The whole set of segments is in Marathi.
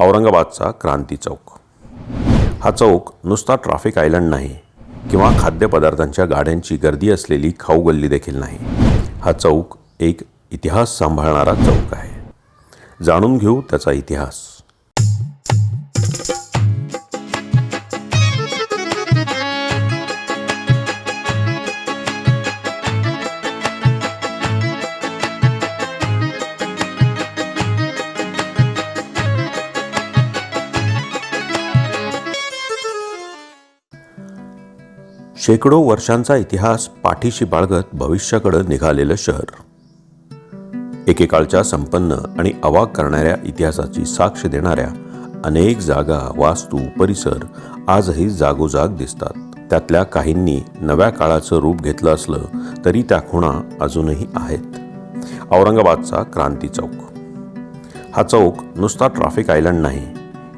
औरंगाबादचा क्रांती चौक. हा चौक नुसता ट्रॅफिक आयलंड नाही किंवा खाद्यपदार्थांच्या गाड्यांची गर्दी असलेली खाऊ गल्ली देखील नाही. हा चौक एक इतिहास सांभाळणारा चौक आहे. जाणून घेऊ त्याचा इतिहास. शेकडो वर्षांचा इतिहास पाठीशी बाळगत भविष्याकडे निघालेलं शहर. एकेकाळच्या संपन्न आणि अवाक करणाऱ्या इतिहासाची साक्ष देणाऱ्या अनेक जागा वास्तू परिसर आजही जागोजाग दिसतात. त्यातल्या काहींनी नव्या काळाचं रूप घेतलं असलं तरी त्या खुणा अजूनही आहेत. औरंगाबादचा क्रांती चौक. हा चौक नुसता ट्रॅफिक आयलंड नाही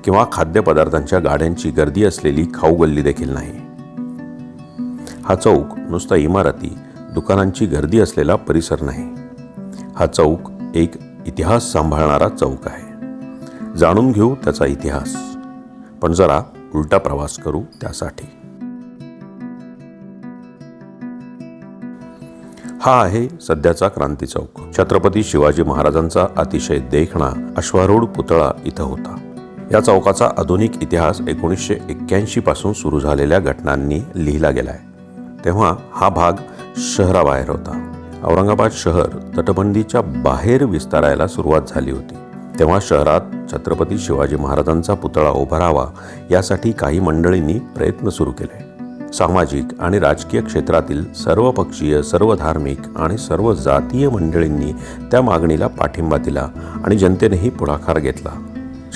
किंवा खाद्यपदार्थांच्या गाड्यांची गर्दी असलेली खाऊ गल्ली देखील नाही. हा चौक नुसता इमारती दुकानांची गर्दी असलेला परिसर नाही. हा चौक एक इतिहास सांभाळणारा चौक आहे. जाणून घेऊ त्याचा इतिहास. पण जरा उलटा प्रवास करू त्यासाठी. हा आहे सध्याचा क्रांती चौक. छत्रपती शिवाजी महाराजांचा अतिशय देखणा अश्वारूढ पुतळा इथं होता. या चौकाचा आधुनिक इतिहास एकोणीसशे एक्क्याऐंशी पासून सुरू झालेल्या घटनांनी लिहिला गेलाय. तेव्हा हा भाग शहराबाहेर होता. औरंगाबाद शहर तटबंदीच्या बाहेर विस्तारायला सुरुवात झाली होती. तेव्हा शहरात छत्रपती शिवाजी महाराजांचा पुतळा उभारावा यासाठी काही मंडळींनी प्रयत्न सुरू केले. सामाजिक आणि राजकीय क्षेत्रातील सर्व पक्षीय सर्व धार्मिक आणि सर्व जातीय मंडळींनी त्या मागणीला पाठिंबा दिला आणि जनतेनेही पुढाकार घेतला.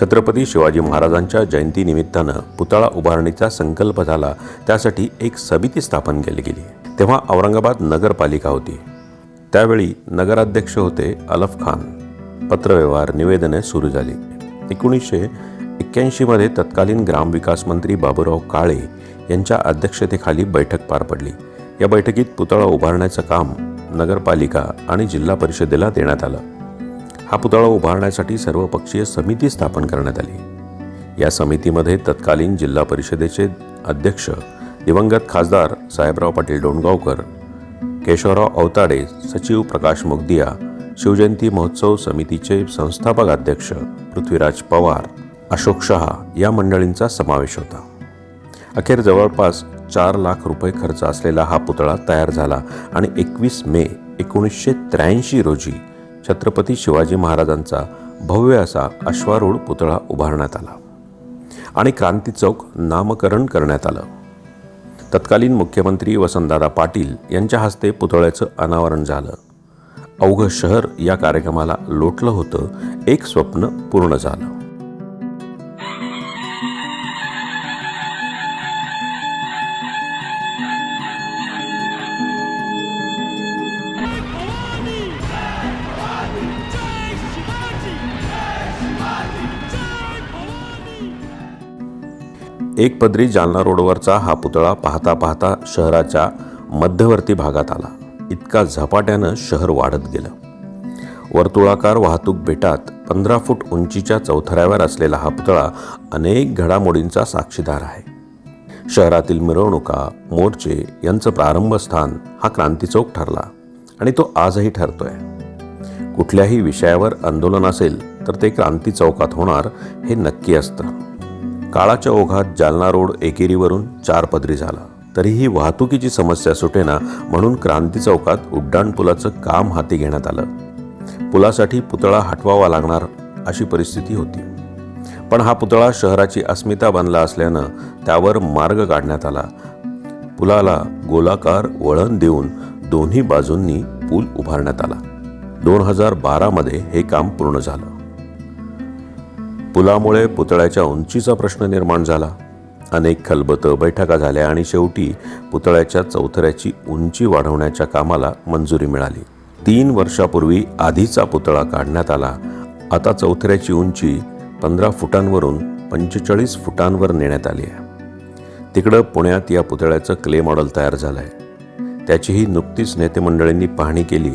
छत्रपती शिवाजी महाराजांच्या जयंतीनिमित्तानं पुतळा उभारणीचा संकल्प झाला. त्यासाठी एक समिती स्थापन केली गेली. तेव्हा औरंगाबाद नगरपालिका होती. त्यावेळी नगराध्यक्ष होते अलफ खान. पत्रव्यवहार निवेदने सुरू झाली. एकोणीसशे एक्क्याऐंशीमध्ये तत्कालीन ग्रामविकास मंत्री बाबूराव काळे यांच्या अध्यक्षतेखाली बैठक पार पडली. या बैठकीत पुतळा उभारण्याचं काम नगरपालिका आणि जिल्हा परिषदेला देण्यात आलं. हा पुतळा उभारण्यासाठी सर्वपक्षीय समिती स्थापन करण्यात आली. या समितीमध्ये तत्कालीन जिल्हा परिषदेचे अध्यक्ष दिवंगत खासदार साहेबराव पाटील डोणगावकर केशवराव अवताडे सचिव प्रकाश मुगदिया शिवजयंती महोत्सव समितीचे संस्थापक अध्यक्ष पृथ्वीराज पवार अशोक शहा या मंडळींचा समावेश होता. अखेर जवळपास चार लाख रुपये खर्च असलेला हा पुतळा तयार झाला आणि एकवीस मे एकोणीसशे त्र्याऐंशी रोजी छत्रपती शिवाजी महाराजांचा भव्य असा अश्वारूढ पुतळा उभारण्यात आला आणि क्रांती चौक नामकरण करण्यात आलं. तत्कालीन मुख्यमंत्री वसंतदादा पाटील यांच्या हस्ते पुतळ्याचं अनावरण झालं. अवघं शहर या कार्यक्रमाला लोटलं होतं एक स्वप्न पूर्ण झालं. एक पदरी जालना रोडवरचा हा पुतळा पाहता पाहता शहराच्या मध्यवर्ती भागात आला. इतका झपाट्यानं शहर वाढत गेलं. वर्तुळाकार वाहतूक बेटात पंधरा फूट उंचीच्या चौथऱ्यावर असलेला हा पुतळा अनेक घडामोडींचा साक्षीदार आहे. शहरातील मिरवणुका मोर्चे यांचं प्रारंभस्थान हा क्रांती चौक ठरला आणि तो आजही ठरतोय. कुठल्याही विषयावर आंदोलन असेल तर ते क्रांती चौकात होणार हे नक्की असतं. काळाच्या ओघात जालना रोड एकेरीवरून चार पदरी झाला. तरीही वाहतुकीची समस्या सुटेना म्हणून क्रांती चौकात उड्डाणपुलाचं काम हाती घेण्यात आलं. पुलासाठी पुतळा हटवावा लागणार अशी परिस्थिती होती. पण हा पुतळा शहराची अस्मिता बनला असल्यानं त्यावर मार्ग काढण्यात आला. पुलाला गोलाकार वळण देऊन दोन्ही बाजूंनी पूल उभारण्यात आला. दोन हजार बारामध्ये हे काम पूर्ण झालं. पुलामुळे पुतळ्याच्या उंचीचा प्रश्न निर्माण झाला. अनेक खलबतं बैठका झाल्या आणि शेवटी पुतळ्याच्या चौथऱ्याची उंची वाढवण्याच्या कामाला मंजुरी मिळाली. तीन वर्षापूर्वी आधीचा पुतळा काढण्यात आला. आता चौथऱ्याची उंची पंधरा फुटांवरून पंचेचाळीस फुटांवर नेण्यात आली आहे. तिकडं पुण्यात या पुतळ्याचं क्ले मॉडेल तयार झालं आहे त्याचीही नुकतीच नेतेमंडळींनी पाहणी केली.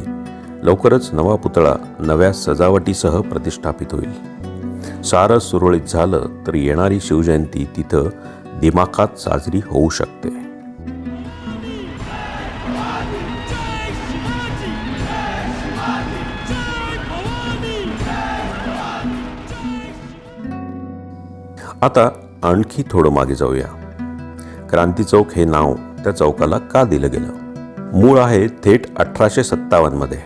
लवकरच नवा पुतळा नव्या सजावटीसह प्रतिष्ठापित होईल. सारं सुरळीत झालं तर येणारी शिवजयंती तिथं दिमाखात साजरी होऊ शकते. आता आणखी थोडं मागे जाऊया. क्रांती चौक हे नाव त्या चौकाला का दिलं गेलं? मूळ आहे थेट अठराशे सत्तावन्नमध्ये.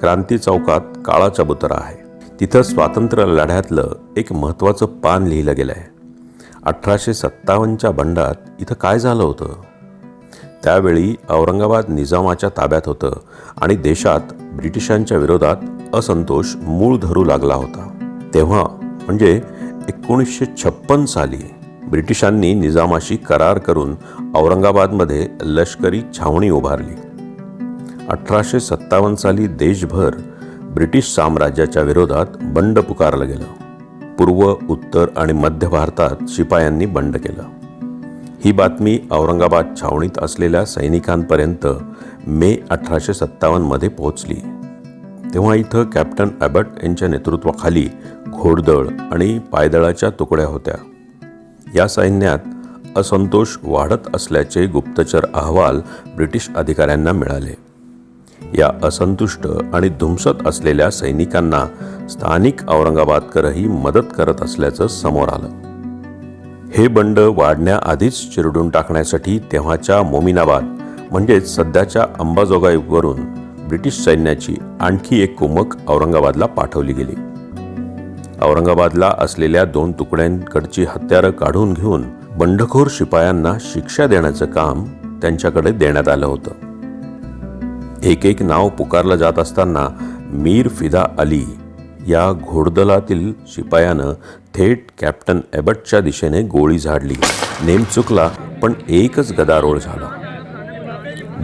क्रांती चौकात काळा चबुतरा आहे. तिथं स्वातंत्र्य लढ्यातलं एक महत्त्वाचं पान लिहिलं गेलं आहे अठराशे सत्तावन्नच्या बंडात इथं काय झालं होतं? त्यावेळी औरंगाबाद निजामाच्या ताब्यात होतं आणि देशात ब्रिटिशांच्या विरोधात असंतोष मूळ धरू लागला होता. तेव्हा म्हणजे एकोणीसशे छप्पन साली ब्रिटिशांनी निजामाशी करार करून औरंगाबादमध्ये लष्करी छावणी उभारली. अठराशे सत्तावन्न साली देशभर ब्रिटिश साम्राज्याच्या विरोधात बंड पुकारलं गेलं. पूर्व उत्तर आणि मध्य भारतात शिपायांनी बंड केलं. ही बातमी औरंगाबाद छावणीत असलेल्या सैनिकांपर्यंत मे अठराशे सत्तावन्नमध्ये पोहोचली. तेव्हा इथं कॅप्टन ॲबट यांच्या नेतृत्वाखाली घोडदळ आणि पायदळाच्या तुकड्या होत्या. या सैन्यात असंतोष वाढत असल्याचे गुप्तचर अहवाल ब्रिटिश अधिकाऱ्यांना मिळाले. या असंतुष्ट आणि धुमसत असलेल्या सैनिकांना स्थानिक औरंगाबादकरही मदत करत असल्याचं समोर आलं. हे बंड वाढण्याआधीच चिरडून टाकण्यासाठी तेव्हाच्या मोमिनाबाद म्हणजेच सध्याच्या अंबाजोगाईवरून ब्रिटिश सैन्याची आणखी एक कुमक औरंगाबादला पाठवली गेली. औरंगाबादला असलेल्या दोन तुकड्यांकडची हत्यारं काढून घेऊन बंडखोर शिपायांना शिक्षा देण्याचं काम त्यांच्याकडे देण्यात आलं होतं. एक एक नाव पुकारलं जात असताना मीर फिदा अली या घोडदलातील शिपायानं थेट कॅप्टन एबटच्या दिशेने गोळी झाडली. नेम चुकला पण एकच गदारोळ झाला.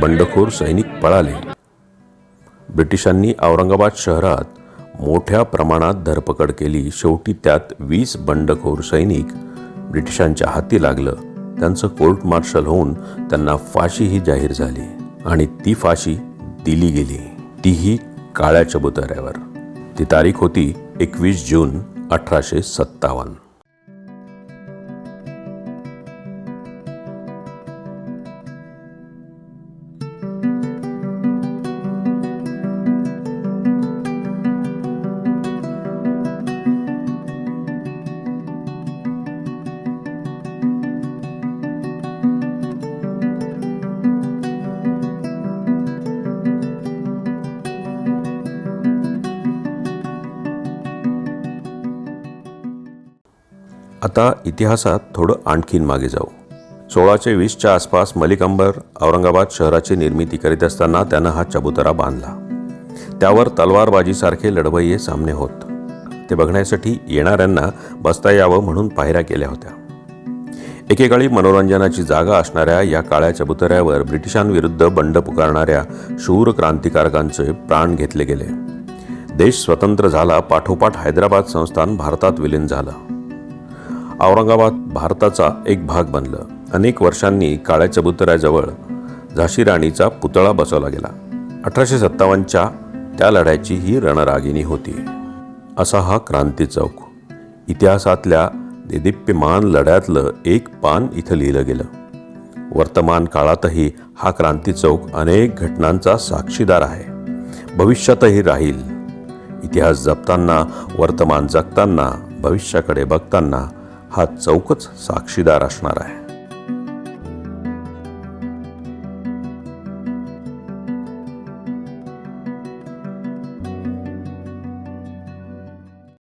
बंडखोर सैनिक पळाले. ब्रिटिशांनी औरंगाबाद शहरात मोठ्या प्रमाणात धरपकड केली. शेवटी त्यात वीस बंडखोर सैनिक ब्रिटिशांच्या हाती लागलं. त्यांचं कोर्ट मार्शल होऊन त्यांना फाशीही जाहीर झाली आणि ती फाशी दिली गेली. तीही काळ्या चबुतऱ्यावर. ती तारीख होती एकवीस जून अठराशे सत्तावन्न. आता इतिहासात थोडं आणखीन मागे जाऊ. सोळाशे वीसच्या आसपास मलिक अंबर औरंगाबाद शहराची निर्मिती करीत असताना त्यानं हा चबुतरा बांधला. त्यावर तलवारबाजीसारखे लढवय्ये सामने होत. ते बघण्यासाठी येणाऱ्यांना बसता यावं म्हणून पायऱ्या केल्या होत्या. एकेकाळी मनोरंजनाची जागा असणाऱ्या या काळ्या चबुतऱ्यावर ब्रिटिशांविरुद्ध बंड पुकारणाऱ्या शूर क्रांतिकारकांचे प्राण घेतले गेले. देश स्वतंत्र झाला पाठोपाठ हैदराबाद संस्थान भारतात विलीन झालं. औरंगाबाद भारताचा एक भाग बनलं. अनेक वर्षांनी काळ्या चबुतऱ्याजवळ झाशी राणीचा पुतळा बसवला गेला. अठराशे सत्तावन्नच्या त्या लढ्याची ही रणरागिणी होती. असा हा क्रांती चौक. इतिहासातल्या देदीप्यमान लढ्यातलं एक पान इथं लिहिलं गेलं. वर्तमान काळातही हा क्रांती चौक अनेक घटनांचा साक्षीदार आहे. भविष्यातही राहील. इतिहास जपताना वर्तमान जगताना भविष्याकडे बघताना हा चौकच साक्षीदार असणार आहे.